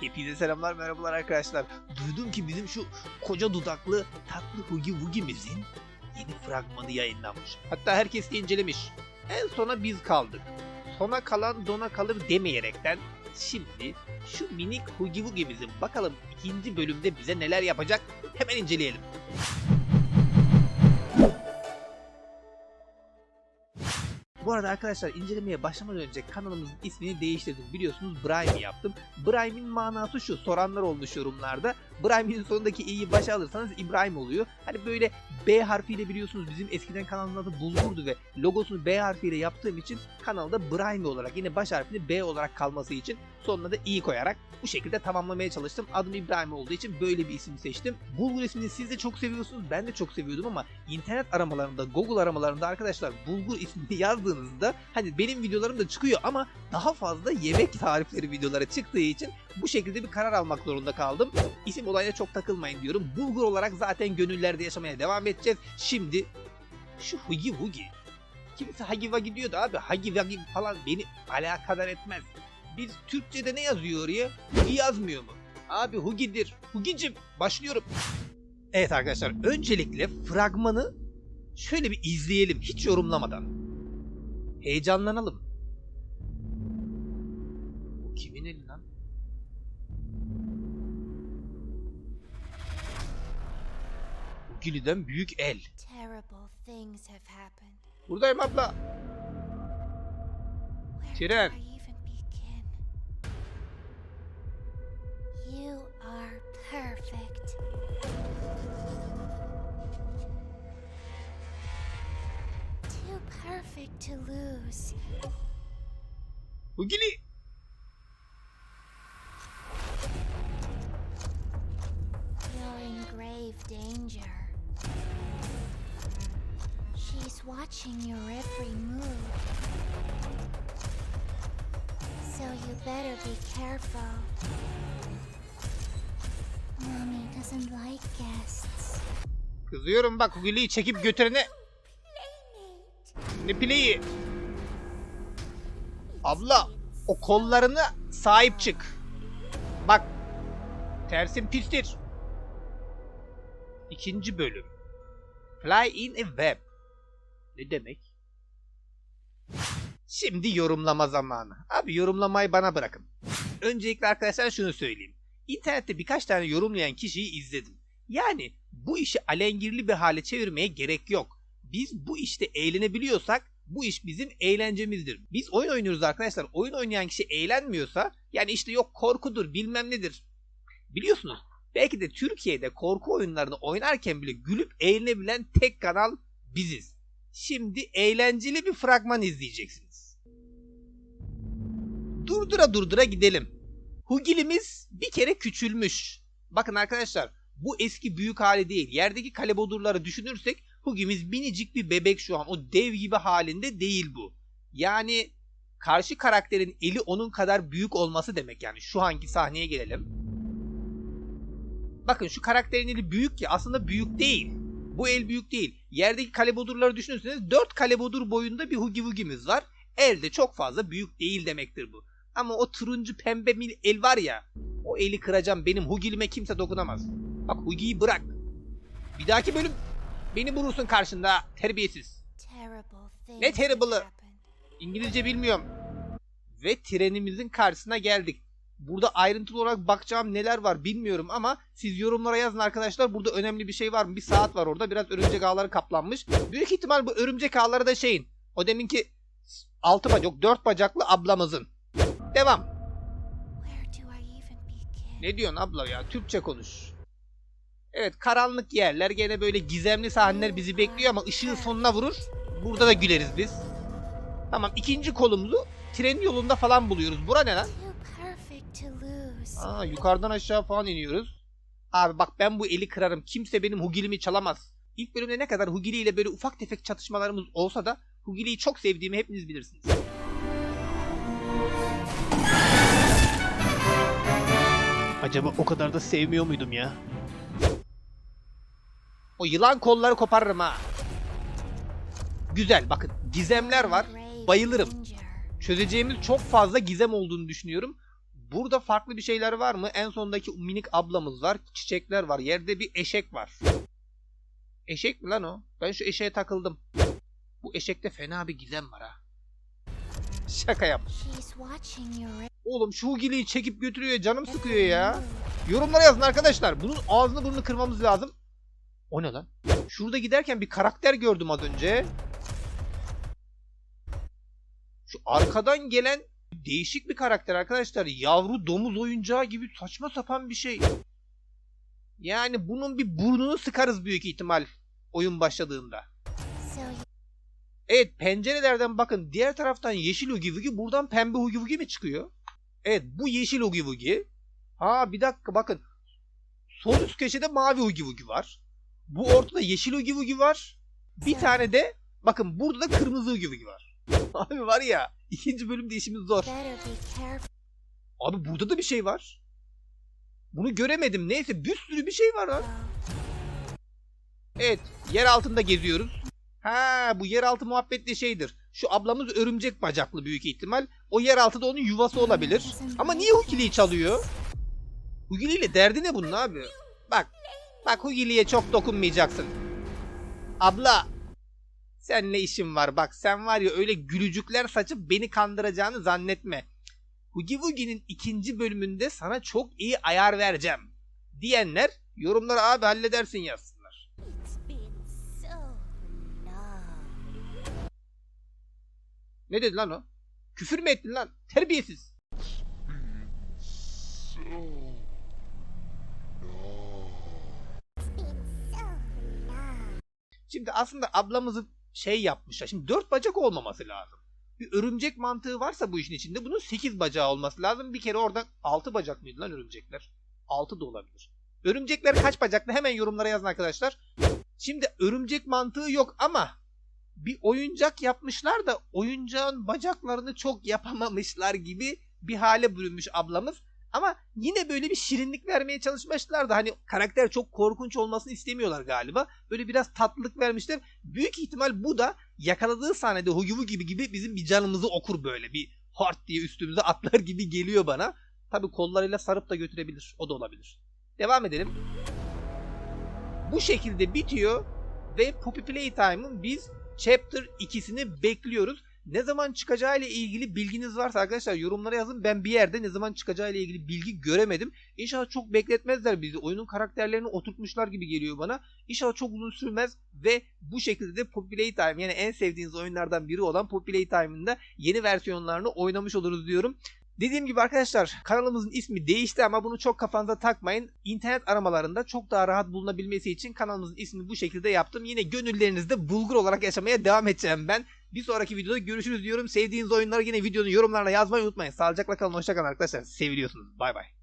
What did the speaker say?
Hepinize selamlar merhabalar arkadaşlar. Duydum ki bizim şu koca dudaklı tatlı Hugi Wugi'mizin yeni fragmanı yayınlanmış. Hatta herkes de incelemiş. En sona biz kaldık. Sona kalan dona kalır demeyerekten şimdi şu minik Hugi Wugi'mizin bakalım ikinci bölümde bize neler yapacak hemen inceleyelim. Bu arada arkadaşlar incelemeye başlamadan önce kanalımızın ismini değiştirdim. Biliyorsunuz Brahim'i yaptım. Brahim'in manası şu. Soranlar olmuş yorumlarda. Brahim'in sonundaki i'yi başa alırsanız İbrahim oluyor. Hani böyle B harfiyle biliyorsunuz bizim eskiden kanalın adı Bulgur'du ve logosunu B harfiyle yaptığım için kanalda Brahim olarak yine baş harfini B olarak kalması için sonuna da i koyarak bu şekilde tamamlamaya çalıştım. Adım İbrahim olduğu için böyle bir isim seçtim. Bulgur ismini siz de çok seviyorsunuz. Ben de çok seviyordum ama internet aramalarında, Google aramalarında arkadaşlar Bulgur ismini yazdığınızda hani benim videolarım da çıkıyor ama daha fazla yemek tarifleri videoları çıktığı için bu şekilde bir karar almak zorunda kaldım. İsim olayına çok takılmayın diyorum. Bulgur olarak zaten gönüllerde yaşamaya devam edeceğiz. Şimdi şu Hugi Wugi. Kimse Hagi Wagi diyordu abi. Hagi Wagi falan beni alakadar etmez. Biz Türkçe'de ne yazıyor oraya? Hugi yazmıyor mu? Abi Hugi'dir. Hugi'cim başlıyorum. Evet arkadaşlar öncelikle fragmanı şöyle bir izleyelim hiç yorumlamadan. Heyecanlanalım. Bu kimin eli lan? Hugi'liden büyük el. Buradayım abla. Tren. You are perfect. Too perfect to lose. Hugili. You're in grave danger. She's watching your every move. So you better be careful. Kızıyorum bak Hugili'yi çekip götürene. Ne pileyi? Abla o kollarına sahip çık. Bak tersin pistir. İkinci bölüm. Fly in a web. Ne demek? Şimdi yorumlama zamanı. Abi yorumlamayı bana bırakın. Öncelikle arkadaşlar şunu söyleyeyim. İnternette birkaç tane yorumlayan kişiyi izledim. Yani bu işi alengirli bir hale çevirmeye gerek yok. Biz bu işte eğlenebiliyorsak bu iş bizim eğlencemizdir. Biz oyun oynuyoruz arkadaşlar. Oyun oynayan kişi eğlenmiyorsa yani işte yok korkudur bilmem nedir. Biliyorsunuz belki de Türkiye'de korku oyunlarını oynarken bile gülüp eğlenebilen tek kanal biziz. Şimdi eğlenceli bir fragman izleyeceksiniz. Durdura durdura gidelim. Hugilimiz bir kere küçülmüş. Bakın arkadaşlar bu eski büyük hali değil. Yerdeki kalebodurları düşünürsek Hugi'miz minicik bir bebek şu an. O dev gibi halinde değil bu. Yani karşı karakterin eli onun kadar büyük olması demek yani. Şu hangi sahneye gelelim. Bakın şu karakterin eli büyük ya aslında büyük değil. Bu el büyük değil. Yerdeki kalebodurları düşünürseniz 4 kalebodur boyunda bir Hugi Wugi'miz var. Elde çok fazla büyük değil demektir bu. Ama o turuncu pembe mil el var ya o eli kıracağım benim Hugi'lime kimse dokunamaz. Bak Hugi'yi bırak. Bir dahaki bölüm beni bulursun karşında terbiyesiz. Ne terrible'ı? İngilizce bilmiyorum. Ve trenimizin karşısına geldik. Burada ayrıntılı olarak bakacağım neler var bilmiyorum ama siz yorumlara yazın arkadaşlar. Burada önemli bir şey var mı? Bir saat var orada. Biraz örümcek ağları kaplanmış. Büyük ihtimal bu örümcek ağları da şeyin. O deminki 6 bacak, yok 4 bacaklı ablamızın. Devam. Ne diyorsun abla ya? Türkçe konuş. Evet karanlık yerler gene böyle gizemli sahneler bizi bekliyor ama ışığın sonuna vurur. Burada da güleriz biz. Tamam ikinci kolumuzu tren yolunda falan buluyoruz. Bura ne lan? Aa yukarıdan aşağı falan iniyoruz. Abi bak ben bu eli kırarım. Kimse benim Hugilimi çalamaz. İlk bölümde ne kadar Hugili ile böyle ufak tefek çatışmalarımız olsa da Hugili'yi çok sevdiğimi hepiniz bilirsiniz. Acaba o kadar da sevmiyor muydum ya? O yılan kolları koparırım ha. Güzel bakın gizemler var. Bayılırım. Çözeceğimiz çok fazla gizem olduğunu düşünüyorum. Burada farklı bir şeyler var mı? En sondaki minik ablamız var. Çiçekler var. Yerde bir eşek var. Eşek mi lan o? Ben şu eşeğe takıldım. Bu eşekte fena bir gizem var ha. Şaka yap. Oğlum şu Hugi'liyi çekip götürüyor canım sıkıyor ya. Yorumlara yazın arkadaşlar. Bunun ağzını burnunu kırmamız lazım. O ne lan? Şurada giderken bir karakter gördüm az önce. Şu arkadan gelen değişik bir karakter arkadaşlar. Yavru domuz oyuncağı gibi saçma sapan bir şey. Yani bunun bir burnunu sıkarız büyük ihtimal oyun başladığında. Evet pencerelerden bakın diğer taraftan yeşil Hugi Wugi buradan pembe Hugi Wugi mi çıkıyor? Evet bu yeşil Hugi Wugi. Ha bir dakika bakın. Sol üst köşede mavi Hugi Wugi var. Bu ortada yeşil Hugi Wugi var. Bir tane de bakın burada da kırmızı Hugi Wugi var. Abi var ya ikinci bölümde işimiz zor. Abi burada da bir şey var. Bunu göremedim. Neyse bir sürü bir şey var ha. Evet, yer altında geziyoruz. Ha, bu yeraltı muhabbetli şeydir. Şu ablamız örümcek bacaklı büyük ihtimal. O yeraltı da onun yuvası olabilir. Ama niye Hugili'yi çalıyor? Hugili ile derdi ne bunun abi? Bak, bak Hugili'ye çok dokunmayacaksın. Abla, seninle işim var. Bak sen var ya öyle gülücükler saçıp beni kandıracağını zannetme. Hugi Wugi'nin ikinci bölümünde sana çok iyi ayar vereceğim. Diyenler yorumlara abi halledersin yazsınlar. Ne dedi lan o? Küfür mü ettin lan? Terbiyesiz. Şimdi aslında ablamızı şey yapmışlar. Şimdi dört bacak olmaması lazım. Bir örümcek mantığı varsa bu işin içinde bunun sekiz bacağı olması lazım. Bir kere orada altı bacak mıydı lan örümcekler? Altı da olabilir. Örümcekler kaç bacaklı? Hemen yorumlara yazın arkadaşlar. Şimdi örümcek mantığı yok ama bir oyuncak yapmışlar da oyuncağın bacaklarını çok yapamamışlar gibi bir hale bürünmüş ablamız. Ama yine böyle bir şirinlik vermeye çalışmışlar da hani karakter çok korkunç olmasını istemiyorlar galiba. Böyle biraz tatlılık vermişler. Büyük ihtimal bu da yakaladığı sahnede Hugi gibi gibi bizim bir canımızı okur böyle. Bir hart diye üstümüze atlar gibi geliyor bana. Tabi kollarıyla sarıp da götürebilir. O da olabilir. Devam edelim. Bu şekilde bitiyor ve Poppy Playtime'ın biz Chapter 2'sini bekliyoruz. Ne zaman çıkacağı ile ilgili bilginiz varsa arkadaşlar yorumlara yazın. Ben bir yerde ne zaman çıkacağı ile ilgili bilgi göremedim. İnşallah çok bekletmezler bizi. Oyunun karakterlerini oturtmuşlar gibi geliyor bana. İnşallah çok uzun sürmez ve bu şekilde de Poppy Playtime yani en sevdiğiniz oyunlardan biri olan Poppy Playtime'ın da yeni versiyonlarını oynamış oluruz diyorum. Dediğim gibi arkadaşlar kanalımızın ismi değişti ama bunu çok kafanıza takmayın. İnternet aramalarında çok daha rahat bulunabilmesi için kanalımızın ismini bu şekilde yaptım. Yine gönüllerinizde bulgur olarak yaşamaya devam edeceğim ben. Bir sonraki videoda görüşürüz diyorum. Sevdiğiniz oyunları yine videonun yorumlarına yazmayı unutmayın. Sağlıcakla kalın, hoşçakalın arkadaşlar. Seviliyorsunuz. Bay bay.